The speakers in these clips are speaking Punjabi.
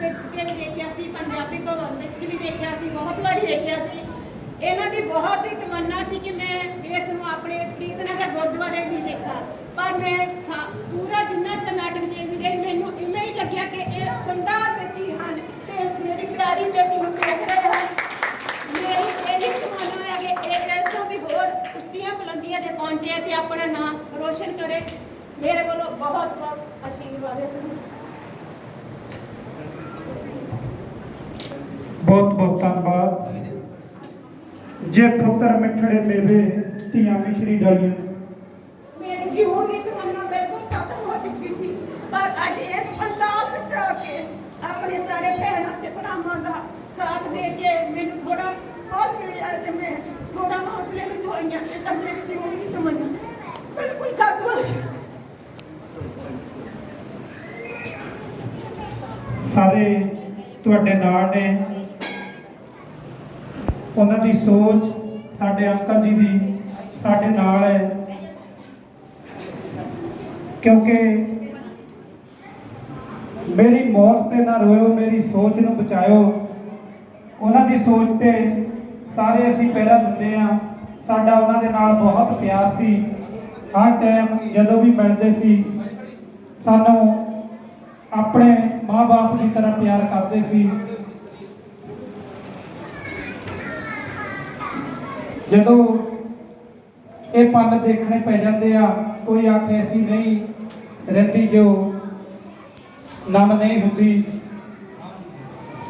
ਵਿੱਚ ਵੀ ਦੇਖਿਆ ਸੀ, ਪੰਜਾਬੀ ਭਵਨ ਵਿੱਚ ਵੀ ਦੇਖਿਆ ਸੀ, ਬਹੁਤ ਵਾਰੀ ਦੇਖਿਆ ਸੀ। ਇਹਨਾਂ ਦੀ ਬਹੁਤ ਹੀ ਤਮੰਨਾ ਸੀ ਕਿ ਮੈਂ ਇਸ ਨੂੰ ਆਪਣੇ ਪ੍ਰੀਤਨਗਰ ਗੁਰਦੁਆਰੇ ਵੀ ਦੇਖਾਂ। ਪਰ ਮੈਂ ਪੂਰਾ ਜਿੰਨਾ ਚ ਨਾਟਕ ਦੇਖਦੀ ਰਹੀ, ਮੈਨੂੰ ਇਵੇਂ ਹੀ ਲੱਗਿਆ ਕਿ ਇਹ ਪੰਡਾਰ ਵਿੱਚ ਹੀ ਹਨ ਤੇ ਇਸ ਮੇਰੀ ਪਿਆਰੀ ਬੇਟੀ ਨੂੰ ਦੇਖ ਰਹੇ ਹਨ। ਮੇਰੀ ਇਹ ਤਮੰਨਾ ਹੈ ਕਿ ਇਹ ਇਸ ਤੋਂ ਵੀ ਹੋਰ ਉੱਚੀਆਂ ਬੁਲੰਦੀਆਂ ਤੇ ਪਹੁੰਚੇ ਤੇ ਆਪਣਾ ਨਾਮ ਰੋਸ਼ਨ ਕਰੇ। ਮੇਰੇ ਵੱਲੋਂ ਬਹੁਤ ਬਹੁਤ ਆਸ਼ੀਰਵਾਦ ਹੈ ਸਭ ਬਹੁਤ ਬਹੁਤ ਧੰਨਵਾਦ ਜੇ ਪੁੱਤਰ ਮਿੱਠੜੇ ਮੇਵੇ ਧੀਆਂ ਮਿਸ਼ਰੀ ਡਾਲੀਆਂ। ਮੇਰੇ ਜੀਵਨ ਦੀ ਤਮੰਨਾ ਬਿਲਕੁਲ ਖਤਮ ਹੋ ਚੁੱਕੀ ਸੀ ਪਰ ਅੱਜ ਇਸ ਪੰਡਾਲ ਵਿੱਚ ਆ ਕੇ ਆਪਣੇ ਸਾਰੇ ਭੈਣਾਂ ਤੇ ਭਰਾਵਾਂ ਦਾ ਸਾਥ ਦੇ ਕੇ ਮੈਨੂੰ ਥੋੜਾ ਬਲ ਮਿਲਿਆ ਤੇ ਮੈਂ ਥੋੜਾ ਹੌਸਲੇ ਵਿੱਚ ਹੋਈਆਂ ਤੇ ਤਾਂ ਮੇਰੀ ਜੀਵਨ ਦੀ ਤਮੰਨਾ ਬਿਲਕੁਲ ਖਤਮ ਹੋ ਗਈ ਸਾਰੇ ਤੁਹਾਡੇ ਨਾਲ ਨੇ। ਉਹਨਾਂ ਦੀ ਸੋਚ ਸਾਡੇ ਅੰਕਲ ਜੀ ਦੀ ਸਾਡੇ ਨਾਲ ਹੈ। ਕਿਉਂਕਿ ਮੇਰੀ ਮੌਤ ਤੇ ਨਾ ਰੋਇਓ, ਮੇਰੀ ਸੋਚ ਨੂੰ ਬਚਾਇਓ। ਉਹਨਾਂ ਦੀ ਸੋਚ ਤੇ ਸਾਰੇ ਅਸੀਂ ਪਹਿਰਾ ਦਿੰਦੇ ਆ ਸਾਡਾ ਉਹਨਾਂ ਦੇ ਨਾਲ ਬਹੁਤ ਪਿਆਰ ਸੀ। ਹਰ ਟਾਈਮ ਜਦੋਂ ਵੀ ਮਿਲਦੇ ਸੀ, ਸਾਨੂੰ ਆਪਣੇ ਮਾਪੇ ਦੀ ਤਰ੍ਹਾਂ ਪਿਆਰ ਕਰਦੇ ਸੀ। ਜਦੋਂ ਇਹ ਪਲ ਦੇਖਣੇ ਪੈ ਜਾਂਦੇ ਆ, ਕੋਈ ਅੱਖ ਐਸੀ ਨਹੀਂ ਰਹਿੰਦੀ ਜੋ ਨਮ ਨਹੀਂ ਹੁੰਦੀ।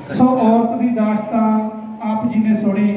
ਸੋ ਔਰਤ ਦੀ ਦਾਸਤਾਨ ਆਪ ਜੀ ਨੇ ਸੁਣੀ।